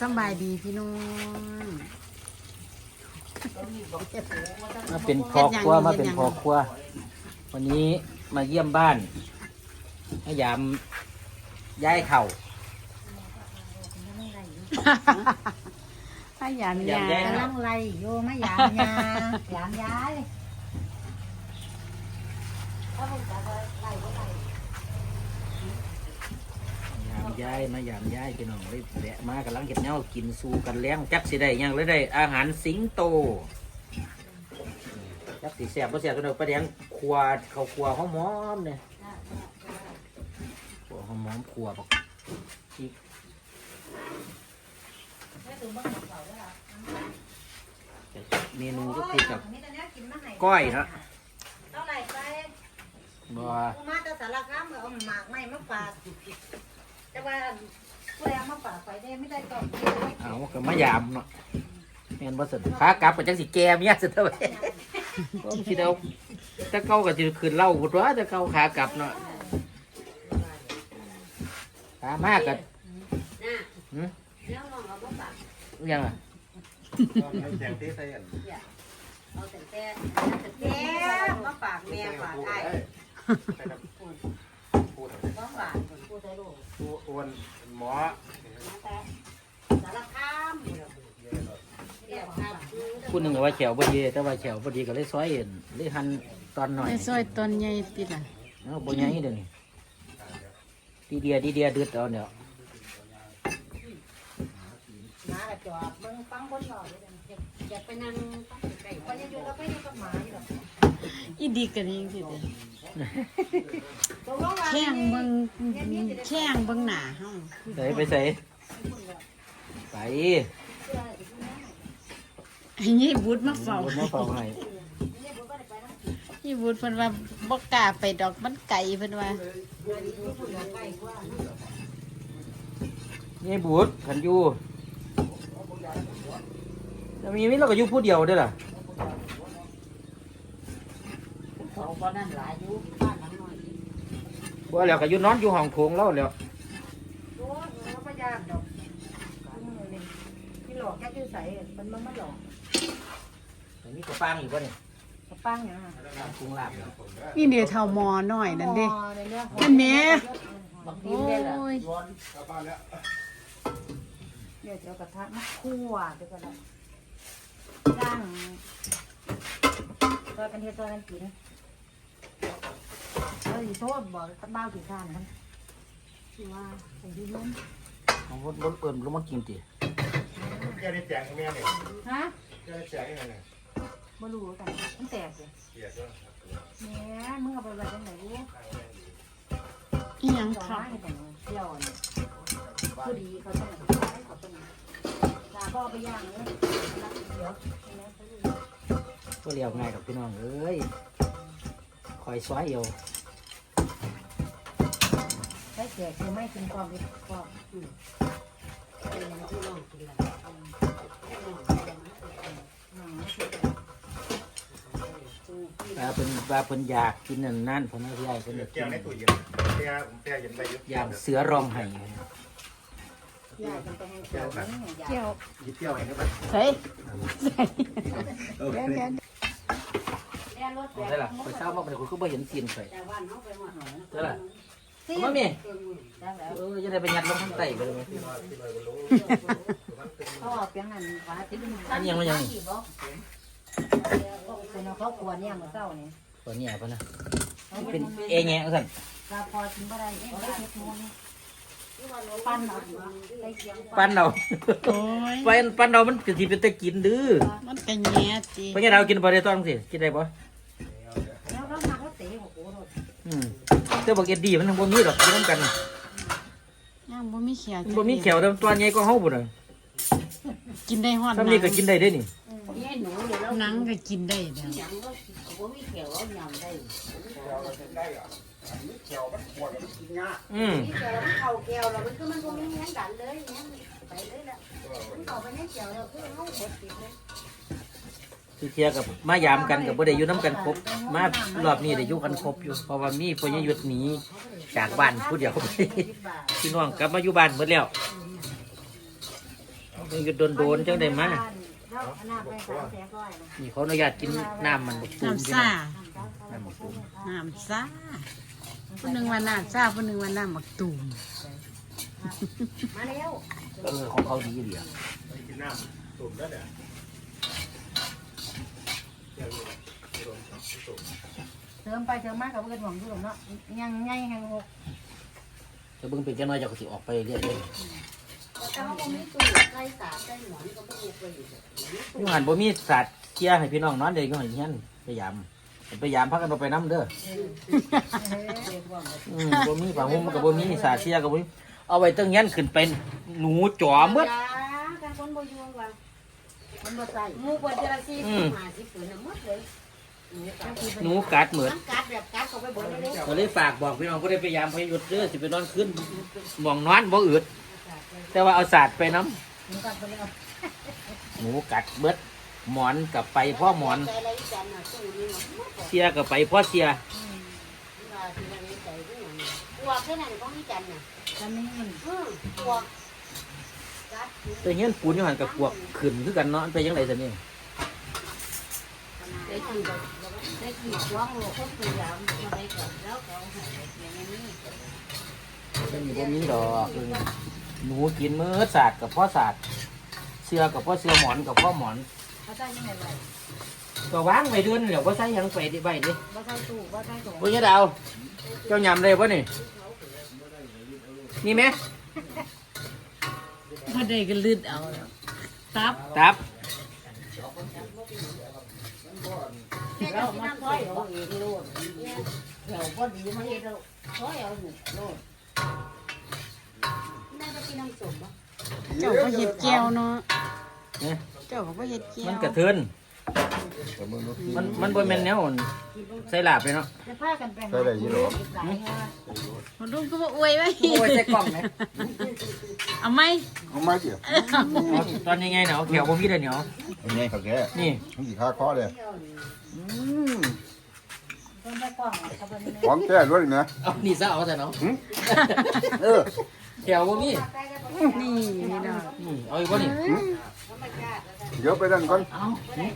สำบายดีพี่น้องมาเป็นพอครัวมาเป็นพอครัว วันนี้มาเยี่ยมบ้านมายามย้ายเข่าถ้าหยามยาหยามยายกำลังไล่โยมายามยายามยายถ้าผมจะไล่ก็ไล่ยาม ย้ายมายามย้ายพี่น้องได้แวะมากำลังเก็บแนวกินสู้กันเลี้ยงจักสิได้หยังเลยได้อาหารสิงโตจักสิแสบบ่แสบตัวเดียวประเดี๋ยวครัวเขาครัวหอมๆเนี่ยครัวหอมๆครัวบอกอีกเมนูก็คือกับมีแต่เนี้ยกินมาให้ก้อยเนาะเท่าไหร่ไปบ่กูมาแต่สารคามเอาหมากไม่มาฝาก แต่ว่าผู้ใดเอามาฝากไปได้ไม่ได้ตอบเดียวเอาก็มายามเนาะแม่นบ่สนขากลับก็จังสิแกเมียซะเท่าไหร่ผมคิดเอาถ้าเก่าก็สิคืนเหล้าพุ่นว่าถ้าเก่าขากลับเนาะขามากก็หึยังอะเอาแต่แต่แม่มาฝากแม่ฝากไอ้ต้องฝากคนผู้ใดลูก อ้วนหมอสารคามเรียกครับพูดหนึงก็ว่าแขวบ่ดีแต่ว่าแขวบ่ดีก็เลยซอยเอ็นเลยหั่นตอนหน่อยในซอยตอนใหญ่ติดล่ะเนาะบ่ใหญ่เด้อนี่ดีเดียดีเดียดึดเอาเนี่ยมากระจอกเบิ่งฟังคนหล่อเลยอยากไปนั่งฟังไก่คนยังอยู่ก็ไปอยู่กับหมาอยู่หรอก อีดีกันเองสิเด้ตกลงว่าแข้งเบิ่งแข้งเบิ่งหน้าเฮาใส่ไปใส่ไปให้ยี่บุตรมาเฝ้าบ่มาเฝ้าให้ยี่บุตรเพิ่นว่าบ่กล้าไปดอกมันไกลเพิ่นว่านี่บูดขันอยู่แล้วมีมิเราก็อยู่ผู้เดียวเด้อล่ะ เขาก็นั่นหลายอยู่บ้านหลังน้อยว่าแล้วก็อยู่นอนอยู่ห้องโถงแล้วแล้วโอ้ยเขาพยายามดอกที่หลอกแค่ชื่อใส่มันมันมาหลอกแต่มีกระปังอยู่ป่ะเนี่ยกระปั้งนะตามกรุงลาบเนี่ยนี่เด้เท่าหมอน้อยนั่นเด้ในเรื่องนั่นแหม่บักโอดินได้เหรอ้ยเดี๋ยวจะเอากระทะมาคั่วเดี๋ยวก็ได้ย่างตัวกันเทียตัวกันกิน เฮ้ยโทษบอกตั้งเบ้ากี่ข้านมันคือว่าเป็นที่นุ่มของรถรถเปิ่มรถมากินติแกได้แจกแม่เนี่ยฮะแกได้แจกยังไงเนี่ยไม่รู้กันมันแตกเลยเกียรติด้วยแหมมึงเอาไปไว้ที่ไหนรู้อีหยังดอกค่ะไม้แต่งเที่ยวเนี่ยคือดีเขาต้องให้เขาต้องลาพ่อไปย่างเลยเดี๋ยวก็เรียวง่ายกับพี่น้องเอ้ยคอยซอยเอา ได้แจกคือไม่กินความเป็นความอืมเป็นอย่างที่น้องกินละอืมว่าเพิ่นว่าเพิ่นอยากกินนั่นนั่นเพิ่นเอาที่ใหญ่เพิ่นอยากแก้กิวนในตู้เย็นแก้วแก้วเย็นไปเยอะอย่างเสือร้องไห้ยายมันต้องให้เกี่ยวนะยายเกี่ยวหยิบเที่ยวเองก็ไปใส่ใส่เดี๋ยวเดี๋ยวแม่รถแบได้ล่ะไปเช้ามาเป็นคนคือบ่เห็นซีนใส่แต่ว่าน้องไปหัวหอยได้ล่ะ เอามาแม่ได้แล้วเออจะได้ไปยัดลงข้างใต้ไปเลยไหมเขาออกเพียงนั้นว่าที่มันอันยังไม่ยังเป็นเขาควรเนี่ยมันเศร้าเนี่ยตัวนี้อะพ่นนะเป็นเอแงะสั่นลาพอกินบ่ได้เอ๊ะได้เฮ็ดมูนี่ปั้นเอาได้เสียงปั้นเราโอ้ยปั้นปั้นเรามันก็สิเป็นตะกินดื้อมันก็แย่ติเพราะงั้นเรากินบ่ได้ต้องสิกินได้บ่แล้วก็มาก็เตะหัวโขรถ อืม แต่บอกเอ็ดดี้มันบ่มีดอกกินนำกันยังบ่มีเขียวมันบ่มีแขวแต่ตัวใหญ่กว่าเฮาพุ่นน่ะกินได้ฮอดหถ้านัมีงก็กินได้เด้นี่นี่หนูเดี๋ยวเราหนังก็กินได้เด้อหยังก็บ่มีเขียวเอาหยังได้อืม คือมันบ่มีหยังกันเลยเนี่ยไปเลยละมันเข้าไปในเขียวแล้วคือเฮาหดติดเลยคือเทียกับมายามกันกับบ่ได้อยู่นํกันครบมารอบนี้ได้อยู่กันครบอยู่เพราะว่ามีพญายุทธหนีจากบ้านผู้เดียว10บาทพี่น้องกลับมาอยู่บ้านหมดแล้วมันหยุดโดนๆจังได้มาแล้วอันหน้าไปสามแสนก้อยนะนี่เขาอนุญาตกินน้ำมันบกตูมน้ำซ่าน้ำบกตูมน้ำซ่าผู้หนึ่งว่าน้ำซ่าผู้หนึ่งว่าน้ำหมักตูมมาเร็วเออของเขาดีเดียวกินน้ำตุ่มแล้วเนี่ยเดี๋ยวดูดูตุ่ม เติมไปเติมมากกับเพื่อนหวังดูเนาะยังไงแหงหกจะเบิ่งเป็นจังน้อยเจะก็สิออกไปเรื่อยๆแต่ว่าผมไม่ตู้ใส่สาใส่หมอนก็ไม่เยอะเลยอยู่หันบ่มีสัตว์เคลียร์ให้พี่น้องนอนเด็กอยู่หันเฮียนพยายามพยายามพักกันบ่ไปน้ำเด้ออืมบ่มีผ้าห่มมันก็บ่มีสัตว์เคลียร์ก็บ่มีเอาไว้ตั้งเฮียนขึ้นเป็นหนูจ๋อหมดการคนบ่ยวงว่า มันบ่ใส่หมูกว่าจะละสี่อืสิมบห้าสิบผืนหมดเลยหนูกัดเหมือนมันกัดแบบกัดเข้าไปหมดเลยก็เลยฝากบอกพี่น้องผู้ใดพยายามพยหยุดเด้อสิไปนอนขึ้นหมองนอนบ่อืดแต่ว่าเอาศาสตร์ไปน้ำมันกัดไปแล้วหนูกัดเบิดหมอนกับไปพ่อหมอน ใจอะไรจันน่ะตู้นี่เนาะเสียกับไปพ่อเสียว่าที่มันใจที่หยังปวกแค่นั้นของนี่จันน่ะจันนี่มันอือปวกกัด แต่เฮียนปูนอยู่หันกับพวกขึ้นคือกันเนาะไปยังไงสินี่ได้กี่ได้กี่ปวกโลคนตัวยาวมาได้ก่อนแล้วก็ให้อย่างนี้มันมีบ่มีดอกเลยหนูกินมื้อศาสตร์กับพ่อศาสตร์เสื้อกับพ่อเสื้อหมอนกับพ่อหมอนเขาใส่ยังไงไว้ก็วางไว้เดือนเดี๋ยวก็ใส่ยังไปดิใบดิบ่ใส่ตู้บ่ใส่ถุงบ่ยะดาวเจ้ายำเลยบ่นี่นี่ไหม พอได้ก็ลืดเอาแล้วตับตับแล้วมาซอยเอาเองโลดแถวพอดีมาเฮ็ดแล้วซอยเอาหนึ่งโลดแม่ไปกินน้ำส้มบ่เจ้าก็เห็ดแก้วเนาะเนี่ยเจ้าก็บ่เห็ดแก้วมันกระเทือน มันมันบ่แม่นแนวใส่ลาบเลยเนาะจะพากันไปหาใส่ได้ยี่หรอคนรุ่งก็บ่อวยไว้โอ้ยใส่กล่องไหมเอาไหมเอามาเกี่ยวตอนนี้ไงเนาะแขวบ่มีเลยเนาะยังไงเขาแกนี่มันกี่ค่าข้อเลยอืมต้นไม้กว้างเขาบ่ได้ของแก้ด้วยนะเอานี่ซะเอาซะเนาะเออแขวบ่มีนี่นี่เนาะนี่เอาอีกบ่นี่ เดี๋ยวไปนั่นก่อนเอา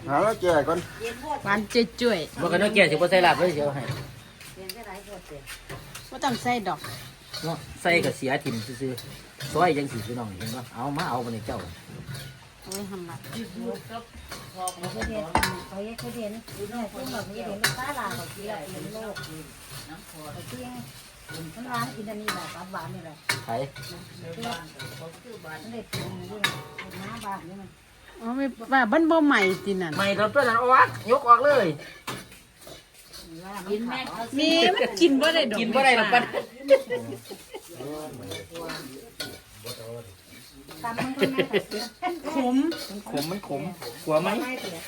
หาแล้วแก้ก่อนหวานจุ้ยบ่กันเนาะแก่สิบ่ใส่ลาบเลยสิเอาให้เรียนได้หลายคนเด้ๆบ่ต้องใส่ดอกเนาะใส่ก็เสียถิ่มซื่อๆซอยจังสิพี่น้องเห็นบ่เอามาเอาบ่นี่เจ้าเอาไว้ทำละเขาเรียนเขาเรียนเขาเรียนอยู่น้อยคนแบบนี้เรียนภาษาลาวเขาเรียนเรียนโลกเขาเรียนมันร้านอินเดียนี่แหละตามบ้านนี่แหละไผมันได้กินนี่น้าบ้านนี่มัน อ๋อไม่ว่าบ้านบ่ใหม่ตินั่นไม่เราตัวนั้นออกยกออกเลยกินแม่เขานี่มันกินบ่ได้ดอกกินบ่ได้หรอกปัดตามมันก็แม่ขมมันขมมันขมกลัวไหม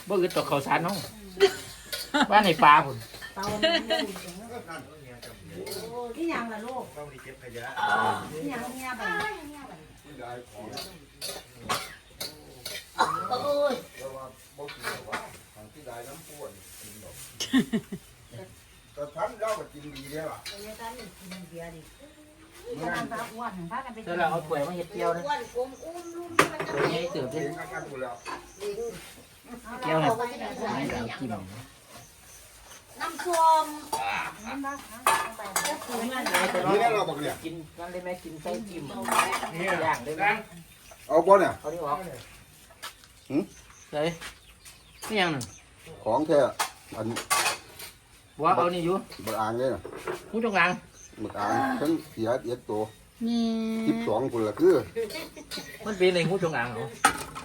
บ่อึดต่อข้าวสารเนาะบ้านในป่าพุ่นเตาที่ยังล่ะลูกต้องรีเก็บ ขยะที่ยังเนี่ยบ้านที่ได้น้ำปูนกินดอกแต่ท่านเราก็กินดีเนี่ยว่ะในกินเบียร์ดิจะทำตาอ้วนพากันไปเดี๋ยวเราเอาถ้วยมาเฮ็ดเกี๊ยวนะอ้วนกลมอุ้มลุ่มถ้วยใหญ่เติบกิเด้นกันหมดแล้วเกี๊ยวให้กินน้ำส้มนี่แหละเราบอกเนี่ยกินนั่นได้ไหมกินไส้จิ้มย่างได้ไหมเอาบ่เนี่ยเอานี่ออก หืมเฮ้ยนี่ยังนึงของแท้อันบ่เอานี่อยู่บักอ่างเลยนะหูจงกลางบักอ่างทั้งเสียเอ็ดตัวนี่สิบสองคนละคือ มันเป็นในหูจงกลางเหรอ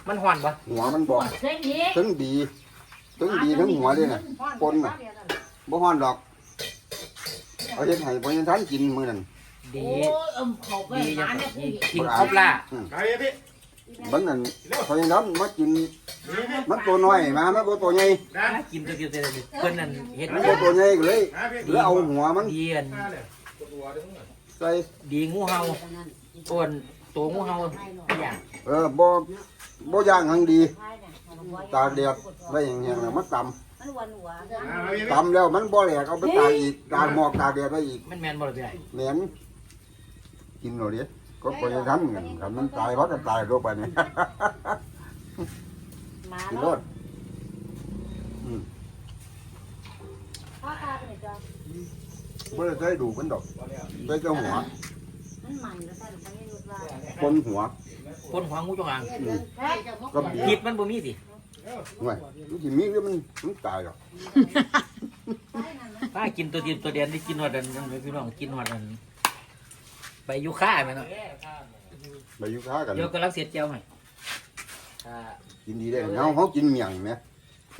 มันห่อนปะหัวมันบอกเส้นนี้ทั้งดีทั้งดีทั้งหัวเลยน่ะปนน่ะบ่ฮ้อนดอก เอาเฮ็ดให้พ่อยันทันกินมื้อนั้นดีโอ้ยเอิ่มเขาไปดียังหาเนี่ยดีกินครบละไอ้พี่ มันนั่นพ่อยันทันมากินมันตัวน้อยมามันบ่ตัวใหญ่กินตัวเดียวเลยเพิ่นนั่นเฮ็ดมันบ่ตัวใหญ่ก็เลยดีแล้วเอาหัวมันดีอันใส่ดีงูเห่าอ้วนตัวงูเห่าอย่างเออบ่บ่ย่างหังดี ตากแดดไว้อย่างเงี้ยน่ะมันตำมันหวานหวานตำแล้วมันบ่แหลกเอาไปตากอีกตากหมอกตากแดดไว้อีกมันแมนบ่ได้เหม็นกินหน่อยดิ ก็พอจะทำกันกันมันตายเพราะกันตายโรคไปเนี่ยมากินรเนาะสอืมพ่อตาเป็นจ้ะบ่ได้ใส่ดูมันดอกใส่เจ้าหัว มันใหม่แล้วแต่ไม่รู้ว่าคนหัวคนหัวงูจงอางเฮ้ยก็เบียพิษดมันบ่มีสิห่วยมันสิมีหรือมันมันตายหรอกใช่นั่นนะถ้ากินตัวเดียวตัวเดียวได้กินหอดอันนั้นพี่น้องกินหอดอัน ใบยูคาแม่นเนาะไปอยู่ค้ากันเดี๋ยวกำลังเสียเจียวให้อ่ากินดีได้เฮาเฮากินเมี่ยงแหม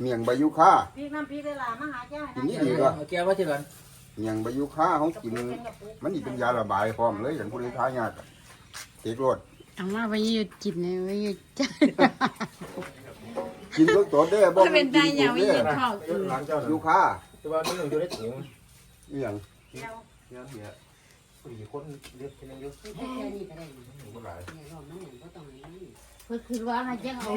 เมี่ยงใบยูคาพี่น้ำพี่ได้ลามาหาเจ้ากินนี่เดี๋ดียวก็เอาแก้วไว้ที่ก่อนเมี่ยงใบยูคาเฮากิน มันนี่เป็นยาระบายพร้อมเลยอย่างผู้ใดทายากอะเตกรดเอามาไปยืดกินเลยไปยืดจ้า กินตัวตัวได้บ่ถ้าเป็นตายอย่าไปยืดท้องอืมยูคาแต่ว่านี่อยู่ได้ถึงอีหยังเยอะเยอะสี่คนเรียกเป็นเยอะแค่นี้ก็ได้บ่หลายเนี่ยรอบนั้นเนี่ยก็ต้องให้มัน เพื่อคือว่าให้จังเอา